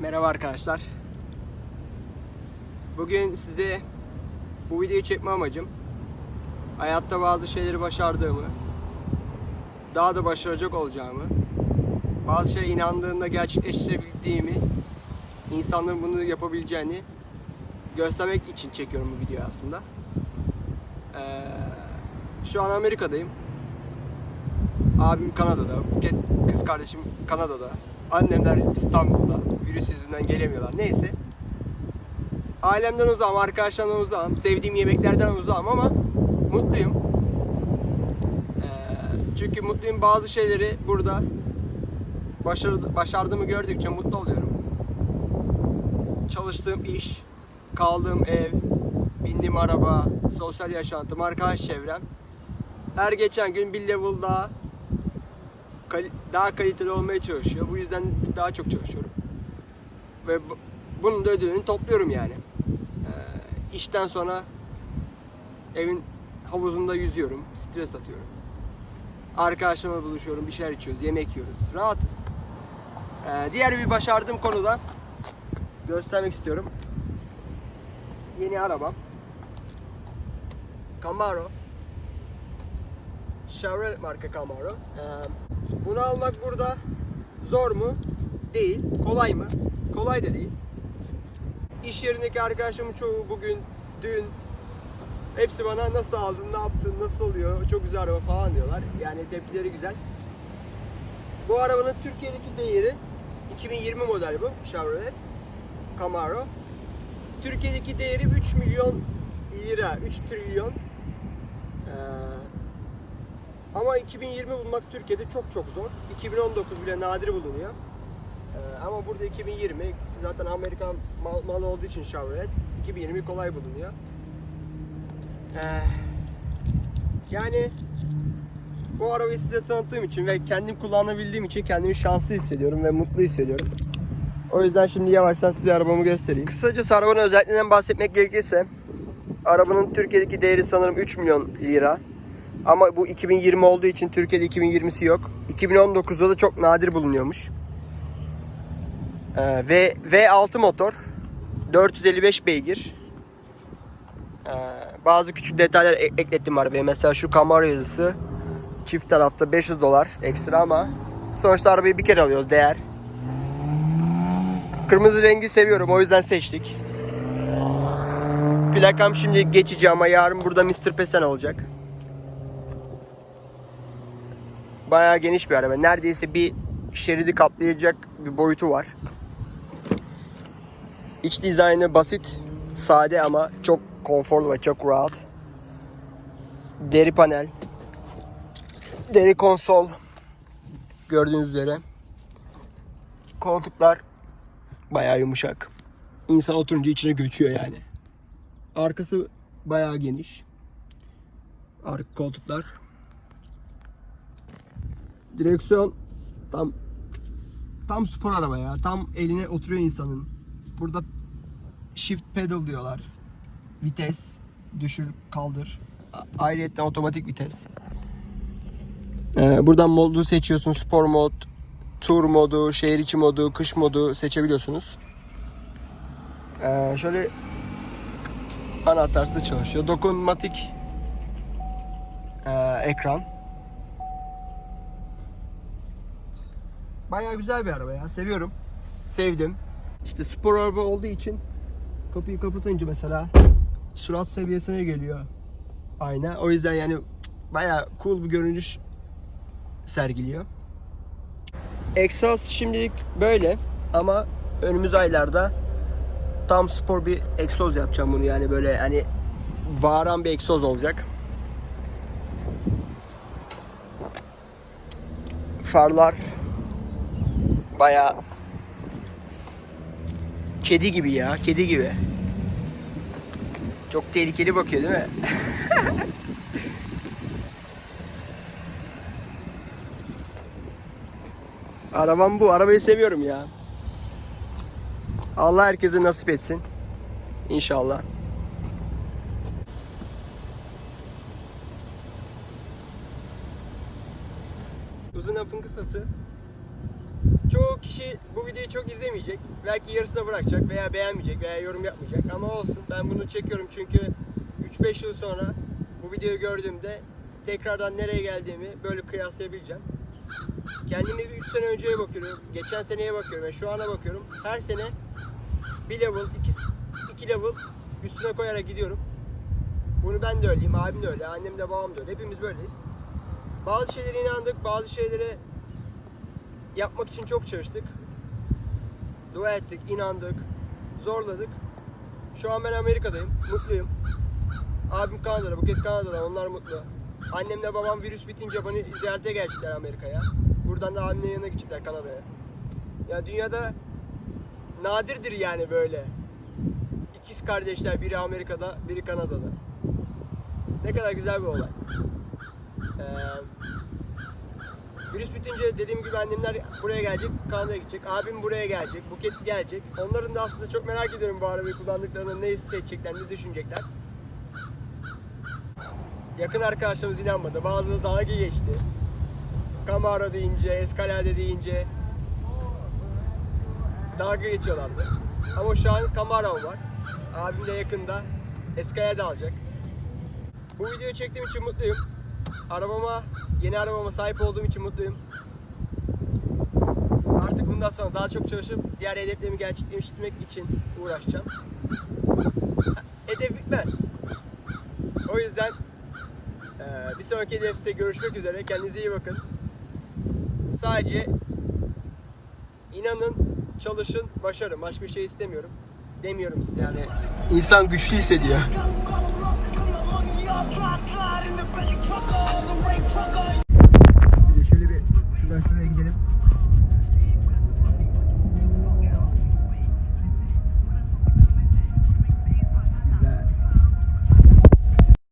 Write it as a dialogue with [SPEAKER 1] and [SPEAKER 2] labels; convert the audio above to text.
[SPEAKER 1] Merhaba arkadaşlar. Bugün size bu videoyu çekme amacım hayatta bazı şeyleri başardığımı, daha da başaracak olacağımı, bazı şeye inandığında gerçekleştirebildiğimi, insanların bunu yapabileceğini göstermek için çekiyorum bu videoyu aslında. Ee, şu an Amerika'dayım. Abim Kanada'da, kız kardeşim Kanada'da, annemler İstanbul'da, virüs yüzünden gelemiyorlar. Neyse. Ailemden uzağım, arkadaşlarımdan uzağım, sevdiğim yemeklerden uzağım ama mutluyum. Ee, çünkü mutluyum bazı şeyleri burada başarı, başardığımı gördükçe mutlu oluyorum. Çalıştığım iş, kaldığım ev, bindiğim araba, sosyal yaşantım, arkadaş çevrem her geçen gün bir level daha kali- daha kaliteli olmaya çalışıyor. Bu yüzden daha çok çalışıyorum. Ve bu- bunun da ödülünü topluyorum yani. Ee, işten sonra evin havuzunda yüzüyorum, stres atıyorum. Arkadaşlarımla buluşuyorum, bir şeyler içiyoruz, yemek yiyoruz. Rahatız. Ee, diğer bir başardığım konuda göstermek istiyorum. Yeni arabam. Camaro. Chevrolet marka Camaro. Ee, bunu almak burada zor mu? Değil. Kolay mı? Kolay da değil. İş yerindeki arkadaşlarımın çoğu bugün, dün hepsi bana nasıl aldın, ne yaptın, nasıl oluyor, çok güzel araba falan diyorlar. Yani tepkileri güzel. Bu arabanın Türkiye'deki değeri 2020 model bu Chevrolet Camaro. Türkiye'deki değeri 3 milyon lira, 3 trilyon. Ee, ama 2020 bulmak Türkiye'de çok çok zor. 2019 bile nadir bulunuyor. Ee, ama burada 2020 zaten Amerikan mal, malı olduğu için Chevrolet 2020 kolay bulunuyor. Ee, yani bu arabayı size tanıttığım için ve kendim kullanabildiğim için kendimi şanslı hissediyorum ve mutlu hissediyorum. O yüzden şimdi yavaştan size arabamı göstereyim. Kısacası arabanın özelliklerinden bahsetmek gerekirse arabanın Türkiye'deki değeri sanırım 3 milyon lira. Ama bu 2020 olduğu için Türkiye'de 2020'si yok. 2019'da da çok nadir bulunuyormuş. Ee, ve V6 motor 455 beygir. Ee, bazı küçük detaylar e- eklettim arabaya. Mesela şu Camaro yazısı çift tarafta 500 dolar ekstra ama sonuçta arabayı bir kere alıyoruz değer. Kırmızı rengi seviyorum o yüzden seçtik. Plakam şimdi geçici ama yarın burada Mr. Pesen olacak. Bayağı geniş bir araba. Neredeyse bir şeridi kaplayacak bir boyutu var. İç dizaynı basit, sade ama çok konforlu ve çok rahat. Deri panel. Deri konsol. Gördüğünüz üzere. Koltuklar bayağı yumuşak. İnsan oturunca içine göçüyor yani. Arkası bayağı geniş. Arka koltuklar. Direksiyon tam tam spor araba ya. Tam eline oturuyor insanın. Burada shift pedal diyorlar. Vites, düşür, kaldır. Ayrıca otomatik vites. Ee, buradan modu seçiyorsun. Spor mod, tur modu, şehir içi modu, kış modu seçebiliyorsunuz. Ee, şöyle anahtarsız çalışıyor. Dokunmatik ee, ekran. Bayağı güzel bir araba ya. Seviyorum. Sevdim. İşte spor araba olduğu için kapıyı kapatınca mesela surat seviyesine geliyor ayna. O yüzden yani bayağı cool bir görünüş sergiliyor. Exhaust şimdilik böyle ama önümüz aylarda tam spor bir egzoz yapacağım bunu yani böyle hani bağıran bir egzoz olacak. Farlar bayağı kedi gibi ya, kedi gibi. Çok tehlikeli bakıyor değil mi? Arabam bu. Arabayı seviyorum ya. Allah herkese nasip etsin. İnşallah. Uzun lafın kısası. Çoğu kişi bu videoyu çok izlemeyecek. Belki yarısına bırakacak veya beğenmeyecek veya yorum yapmayacak. Ama olsun ben bunu çekiyorum çünkü 3-5 yıl sonra bu videoyu gördüğümde tekrardan nereye geldiğimi böyle kıyaslayabileceğim. Kendimi 3 sene önceye bakıyorum, geçen seneye bakıyorum ve şu ana bakıyorum. Her sene bir level, iki, iki level üstüne koyarak gidiyorum. Bunu ben de öyleyim, abim de öyle, annem de babam da öyle. Hepimiz böyleyiz. Bazı şeylere inandık, bazı şeylere yapmak için çok çalıştık. Dua ettik, inandık, zorladık. Şu an ben Amerika'dayım, mutluyum. Abim Kanada'da, Buket Kanada'da, onlar mutlu. Annemle babam virüs bitince beni ziyarete gelecekler Amerika'ya. Buradan da abimin yanına gidecekler Kanada'ya. Ya dünyada nadirdir yani böyle. İkiz kardeşler, biri Amerika'da, biri Kanada'da. Ne kadar güzel bir olay. Ee, Virüs bitince dediğim gibi annemler buraya gelecek, Kanada'ya gidecek. Abim buraya gelecek, Buket gelecek. Onların da aslında çok merak ediyorum bu arabayı kullandıklarında ne hissedecekler, ne düşünecekler. Yakın arkadaşlarımız inanmadı. Bazıları dalga geçti. Camaro deyince, Escalade deyince dalga geçiyorlardı. Ama şu an Camaro var. Abim de yakında Escalade alacak. Bu videoyu çektiğim için mutluyum. Arabama, yeni arabama sahip olduğum için mutluyum. Artık bundan sonra daha çok çalışıp diğer hedeflerimi gerçekleştirmek için uğraşacağım. Hedef bitmez. O yüzden eee, bir sonraki hedefte görüşmek üzere. Kendinize iyi bakın. Sadece inanın, çalışın, başarın. Başka bir şey istemiyorum. Demiyorum size yani. İnsan güçlü hissediyor.